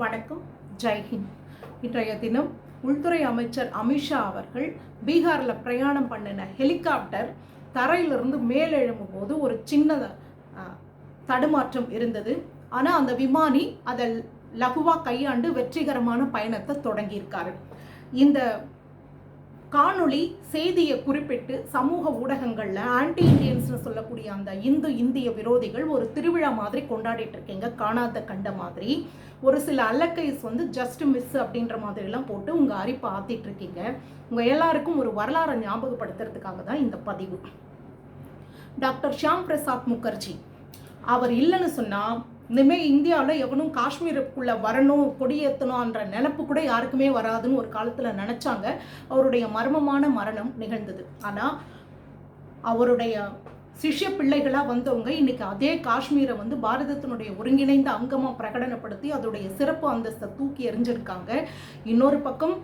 வணக்கம். ஜெய்ஹிந்த் இன்றைய தினம் உள்துறை அமைச்சர் அமித்ஷா அவர்கள் பீகாரில் பிரயாணம் பண்ணின ஹெலிகாப்டர் தரையிலிருந்து மேலெழும்பும் போது ஒரு சின்ன தடுமாற்றம் இருந்தது. ஆனால் அந்த விமானி அதை லகுவாக கையாண்டு வெற்றிகரமான பயணத்தை தொடங்கியிருக்காரு. இந்த காணொளி செய்தியை குறிப்பிட்டு சமூக ஊடகங்களில் ஆன்டி இந்தியன்ஸ்னு சொல்லக்கூடிய அந்த இந்து இந்திய விரோதிகள் ஒரு திருவிழா மாதிரி கொண்டாடிட்டு இருக்கீங்க காணாத கண்ட மாதிரி. ஒரு சில அல்லக்கைஸ் வந்து ஜஸ்ட் மிஸ் அப்படின்ற மாதிரிலாம் போட்டு உங்கள் அரிப்பை ஆத்திட்டு இருக்கீங்க. உங்கள் எல்லாருக்கும் ஒரு வரலாறை ஞாபகப்படுத்துறதுக்காக தான் இந்த பதிவு. டாக்டர் ஷியாம் பிரசாத் முகர்ஜி அவர் இல்லைன்னு சொன்னால் இனிமேல் இந்தியாவில் எவனும் காஷ்மீருக்குள்ளே வரணும் கொடியேற்றணும்ன்ற நினப்பு கூட யாருக்குமே வராதுன்னு ஒரு காலத்தில் நினச்சாங்க. அவருடைய மர்மமான மரணம் நிகழ்ந்தது. ஆனால் அவருடைய சிஷ்ய பிள்ளைகளாக வந்தவங்க இன்றைக்கி அதே காஷ்மீரை வந்து பாரதத்தினுடைய ஒருங்கிணைந்த அங்கமாக பிரகடனப்படுத்தி அதோடைய சிறப்பு அந்தஸ்தை தூக்கி எறிஞ்சிருக்காங்க. இன்னொரு பக்கம்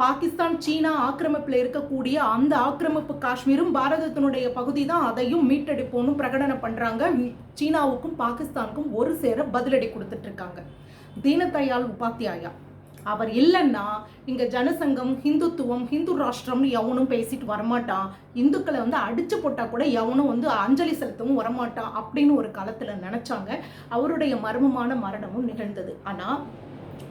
பாகிஸ்தான் சீனா ஆக்கிரமிப்பில் இருக்கக்கூடிய அந்த ஆக்கிரமிப்பு காஷ்மீரும் பாரதத்தினுடைய பகுதி தான் அதையும் மீட்டெடுப்போன்னு பிரகடனம் பண்ணுறாங்க சீனாவுக்கும் பாகிஸ்தானுக்கும் ஒரு சேர பதிலடி கொடுத்துட்டு இருக்காங்க தீனதயாள் உபாத்தியாயா அவர் இல்லைன்னா இங்கே ஜனசங்கம் ஹிந்துத்துவம் ஹிந்து ராஷ்டிரம்னு எவனும் பேசிட்டு வரமாட்டான். இந்துக்களை வந்து அடிச்சு போட்டால் கூட எவனும் வந்து அஞ்சலி செலுத்தவும் வரமாட்டான் அப்படின்னு ஒரு காலத்தில் நினச்சாங்க. அவருடைய மர்மமான மரணமும் நிகழ்ந்தது. ஆனால்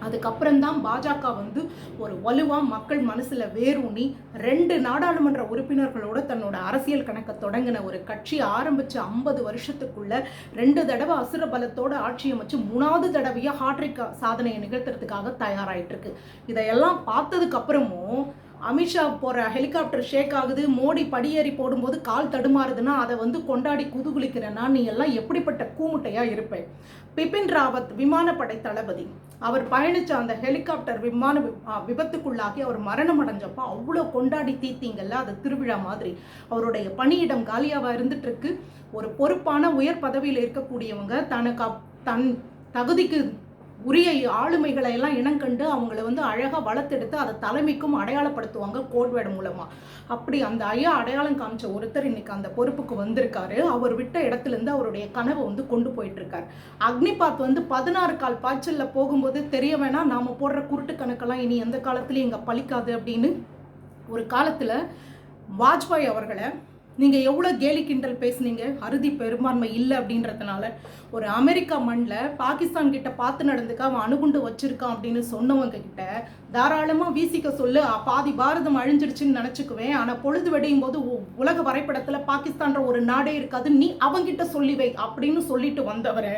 அதுக்கப்புறம்தான் பாஜக வந்து ஒரு வலுவாக மக்கள் மனசில் வேரூனி ரெண்டு நாடாளுமன்ற உறுப்பினர்களோட தன்னோட அரசியல் கணக்கை தொடங்கின ஒரு கட்சி ஆரம்பித்து ஐம்பது வருஷத்துக்குள்ள ரெண்டு தடவை அசுர பலத்தோட ஆட்சி அமைச்சு மூணாவது தடவையாக ஹாட்ரிக் சாதனையை நிகழ்த்துறதுக்காக தயாராகிட்டு இருக்கு. இதையெல்லாம் பார்த்ததுக்கு அப்புறமும் அமித்ஷா போகிற ஹெலிகாப்டர் ஷேக் ஆகுது மோடி படியேறி போடும்போது கால் தடுமாறுதுன்னா அதை வந்து கொண்டாடி குதூகுலிக்கிறேன்னா நீ எல்லாம் எப்படிப்பட்ட கூமுட்டையாக இருப்பேன் பிபின் ராவத் விமானப்படை தளபதி. அவர் பயணித்த அந்த ஹெலிகாப்டர் விமான விபத்துக்குள்ளாகி அவர் மரணம் அடைஞ்சப்போ அவ்வளோ கொண்டாடி தீத்தீங்கல்ல அது திருவிழா மாதிரி. அவருடைய பணியிடம் காலியாக இருந்துட்டுருக்கு. ஒரு பொறுப்பான உயர் பதவியில் இருக்கக்கூடியவங்க தனக்கு அப்- தன் தகுதிக்கு உரிய ஆளுமைகளை எல்லாம் இனங்கண்டு அவங்கள வந்து அழகாக வளர்த்தெடுத்து அதை தலைமைக்கும் அடையாளப்படுத்துவாங்க கோட்வேர்டு மூலமாக அப்படி அந்த ஐயா அடையாளம் காமிச்ச ஒருத்தர் இன்னைக்கு அந்த பொறுப்புக்கு வந்திருக்காரு. அவர் விட்ட இடத்துலேருந்து அவருடைய கனவை வந்து கொண்டு போயிட்டுருக்கார். அக்னிபாத் வந்து பதினாறு கால் பாய்ச்சலில் போகும்போது தெரிய வேணாம் நாம போடுற குருட்டு கணக்கெல்லாம் இனி எந்த காலத்துலையும் இங்கே பழிக்காது அப்படின்னு ஒரு காலத்தில் வாஜ்பாய் அவர்களை நீங்கள் எவ்வளோ கேலி கிண்டல் பேசுனீங்க? அறுதி பெரும்பான்மை இல்லை அப்படின்றதுனால. ஒரு அமெரிக்கா மண்ணில் பாகிஸ்தான் கிட்ட பார்த்து நடந்துக்க அவன் அணுகுண்டு வச்சிருக்கான் அப்படின்னு சொன்னவங்க கிட்ட தாராளமாக வீசிக்க சொல்லு. பாதி பாரதம் அழிஞ்சிருச்சுன்னு நினச்சிக்குவேன். ஆனால் பொழுது வெடியும் போது உ- உலக வரைபடத்தில் பாகிஸ்தான்ற ஒரு நாடே இருக்காது நீ அவங்கிட்ட சொல்லி வை அப்படின்னு சொல்லிட்டு வந்தவரை.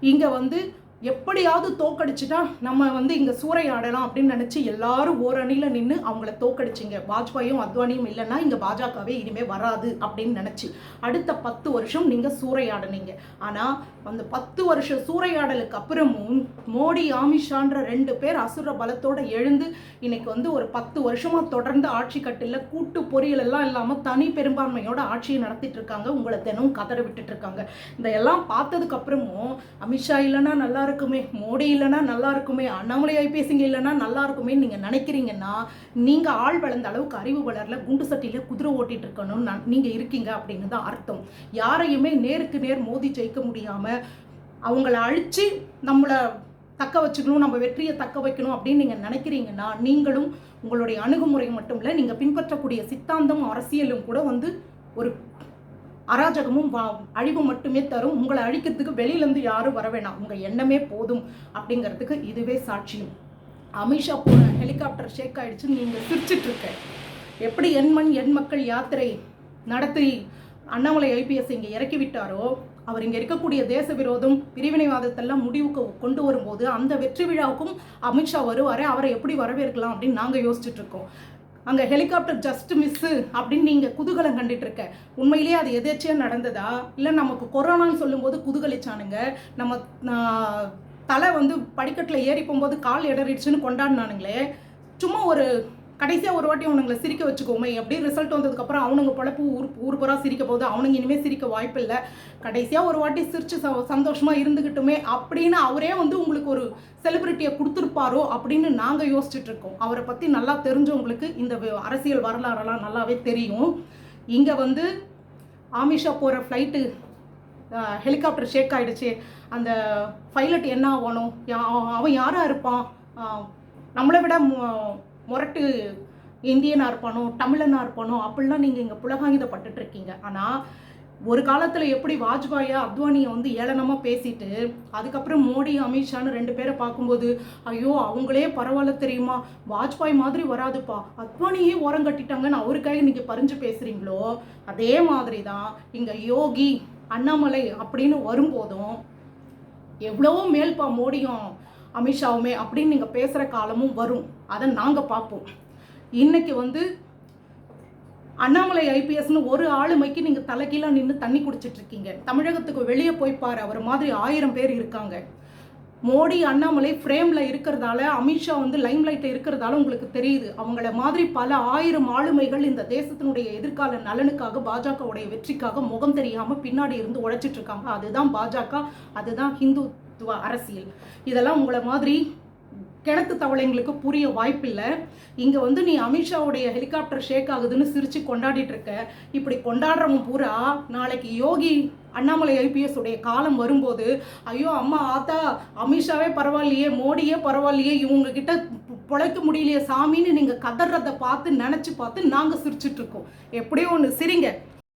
இங்கே வந்து எப்படியாவது தோக்கடிச்சுட்டா நம்ம வந்து இங்கே சூறையாடலாம் அப்படின்னு நினச்சி எல்லாரும் ஓரணியில் நின்று அவங்கள தோக்கடிச்சிங்க. வாஜ்பாயும் அத்வானியும் இல்லைன்னா இங்கே பாஜகவே இனிமேல் வராது அப்படின்னு நினச்சி அடுத்த பத்து வருஷம் நீங்கள் சூறையாடினீங்க ஆனால் அந்த பத்து வருஷம் சூறையாடலுக்கு அப்புறமும் மோடி ஆமிஷான்ற ரெண்டு பேர் அசுர பலத்தோடு எழுந்து இன்னைக்கு வந்து ஒரு பத்து வருஷமாக தொடர்ந்து ஆட்சி கட்டில் கூட்டு பொறியியல் எல்லாம் தனி பெரும்பான்மையோட ஆட்சியை நடத்திட்டு இருக்காங்க. உங்களை தினம் கதற விட்டுட்டு இருக்காங்க. இதெல்லாம் பார்த்ததுக்கு அப்புறமும் அமித்ஷா இல்லைன்னா நல்லா இருக்குமே மோடி இல்லைன்னா நல்லா இருக்குமே அண்ணாமலை ஐபிஎஸ்சிங்க இல்லைன்னா நல்லா இருக்குமே நீங்கள் நினைக்கிறீங்கன்னா நீங்கள் ஆள் வளர்ந்த அளவுக்கு அறிவு வளரல குண்டு சட்டியில் குதிரை ஓட்டிகிட்டு இருக்கணும்னு நீங்கள் இருக்கீங்க அப்படின்னு தான் அர்த்தம். யாரையுமே நேருக்கு நேர் மோதி ஜெயிக்க முடியாமல் அவங்கள அழித்து நம்மளை தக்க வச்சுக்கணும் நம்ம வெற்றியை தக்க வைக்கணும் அப்படின்னு நீங்கள் நினைக்கிறீங்கன்னா நீங்களும் உங்களுடைய அணுகுமுறை மட்டும் இல்லை நீங்கள் பின்பற்றக்கூடிய சித்தாந்தம் அரசியலும் கூட வந்து ஒரு அராஜகமும் வா- அழிவும் மட்டுமே தரும். உங்களை அழிக்கிறதுக்கு வெளியிலேருந்து யாரும் வர வேணாம். உங்கள் எண்ணமே போதும் அப்படிங்கிறதுக்கு இதுவே சாட்சியம் அமித்ஷா போன ஹெலிகாப்டர் ஷேக் ஆகிடுச்சு நீங்கள் சிரிச்சிட்ருக்க எப்படி எண்மண் எண் மக்கள் யாத்திரை நடத்தி அண்ணாமலை ஐபிஎஸ் இங்கே இறக்கி விட்டாரோ அவர் இங்கே இருக்கக்கூடிய தேச விரோதம் பிரிவினைவாதத்தெல்லாம் முடிவுக்கு கொண்டு வரும்போது அந்த வெற்றி விழாவுக்கும் அமித்ஷா வருவார் அவரை எப்படி வரவேற்கலாம் அப்படின்னு நாங்கள் யோசிச்சுட்ருக்கோம் அங்கே ஹெலிகாப்டர் ஜஸ்ட் மிஸ்ஸு அப்படின்னு நீங்கள் குதூகலம் கண்டுட்டு இருக்க. உண்மையிலேயே அது எதேச்சியாக நடந்ததா? இல்லை நமக்கு கொரோனான்னு சொல்லும்போது குதூகலிச்சானுங்க? நம்ம தலை வந்து படிக்கட்டில் ஏறி போகும்போது கால் இடறிடுச்சுன்னு கொண்டாடினானுங்களே. சும்மா ஒரு கடைசியாக ஒரு வாட்டி அவனுங்களை சிரிக்க வச்சுக்கோமே. எப்படி ரிசல்ட் வந்ததுக்கப்புறம் அவனுங்க பழப்பு ஊர் ஊர் பூரா சிரிக்க போது அவனுங்க இனிமேல் சிரிக்க வாய்ப்பு இல்லை கடைசியாக ஒரு வாட்டி சிரிச்சு ச சந்தோஷமாக இருந்துக்கிட்டுமே அப்படின்னு அவரே வந்து உங்களுக்கு ஒரு செலிபிரிட்டியை கொடுத்துருப்பாரோ அப்படின்னு நாங்கள் யோசிச்சுட்டு இருக்கோம். அவரை பற்றி நல்லா தெரிஞ்சவங்களுக்கு இந்த அரசியல் வரலாறெல்லாம் நல்லாவே தெரியும். இங்கே வந்து ஆமிஷா போகிற ஃப்ளைட்டு ஹெலிகாப்டர் ஷேக் ஆகிடுச்சு அந்த பைலட் என்ன ஆகணும்? யா- அவன் யாராக இருப்பான்? நம்மளை விட முரட்டு இந்தியனாக இருப்பானோ தமிழனாக இருப்பானோ அப்படிலாம் நீங்கள் இங்கே புலகாங்கிதப்பட்டுட்டு இருக்கீங்க ஆனால் ஒரு காலத்தில் எப்படி வாஜ்பாயை அத்வானியை வந்து ஏளனமாக பேசிட்டு அதுக்கப்புறம் மோடி அமித்ஷான்னு ரெண்டு பேரை பார்க்கும்போது ஐயோ அவங்களே பரவாயில்ல தெரியுமா? வாஜ்பாய் மாதிரி வராதுப்பா. அத்வானியே ஓரம் கட்டிட்டாங்கன்னு அவருக்காக நீங்கள் பறிஞ்சு பேசுகிறீங்களோ அதே மாதிரி தான் இங்கே யோகி அண்ணாமலை அப்படின்னு வரும்போதும் எவ்வளவோ மேல்பா மோடியும் அமித்ஷாவுமே அப்படின்னு நீங்கள் பேசுகிற காலமும் வரும். அதை நாங்கள் பார்ப்போம். இன்னைக்கு வந்து அண்ணாமலை ஐபிஎஸ்னு ஒரு ஆளுமைக்கு நீங்கள் தலைக்கீழாக நின்று தண்ணி குடிச்சிட்ருக்கீங்க தமிழகத்துக்கு வெளியே போய் பாரு அவர் மாதிரி ஆயிரம் பேர் இருக்காங்க. மோடி அண்ணாமலை ஃப்ரேமில் இருக்கிறதால அமித்ஷா வந்து லைம் லைட்டில் இருக்கிறதால உங்களுக்கு தெரியுது. அவங்கள மாதிரி பல ஆயிரம் ஆளுமைகள் இந்த தேசத்தினுடைய எதிர்கால நலனுக்காக பாஜகவுடைய வெற்றிக்காக முகம் தெரியாமல் பின்னாடி இருந்து உழைச்சிட்ருக்காங்க அதுதான் பாஜக அதுதான் ஹிந்துத்துவ அரசியல். இதெல்லாம் உங்களை மாதிரி கிணத்து தவளைங்களுக்கு புரிய வாய்ப்பில்லை. இங்கே வந்து நீ அமித்ஷாவுடைய ஹெலிகாப்டர் ஷேக் ஆகுதுன்னு சிரித்து கொண்டாடிட்டு இருக்க. இப்படி கொண்டாடுறவங்க பூரா நாளைக்கு யோகி அண்ணாமலை ஐபிஎஸ் உடைய காலம் வரும்போது ஐயோ அம்மா ஆத்தா அமித்ஷாவே பரவாயில்லையே மோடியே பரவாயில்லையே இவங்க கிட்ட பொழைக்க முடியலையே சாமின்னு நீங்கள் கதறதை பார்த்து நினச்சி பார்த்து நாங்கள் சிரிச்சிட்ருக்கோம் எப்படியோ ஒன்று சிரிங்க.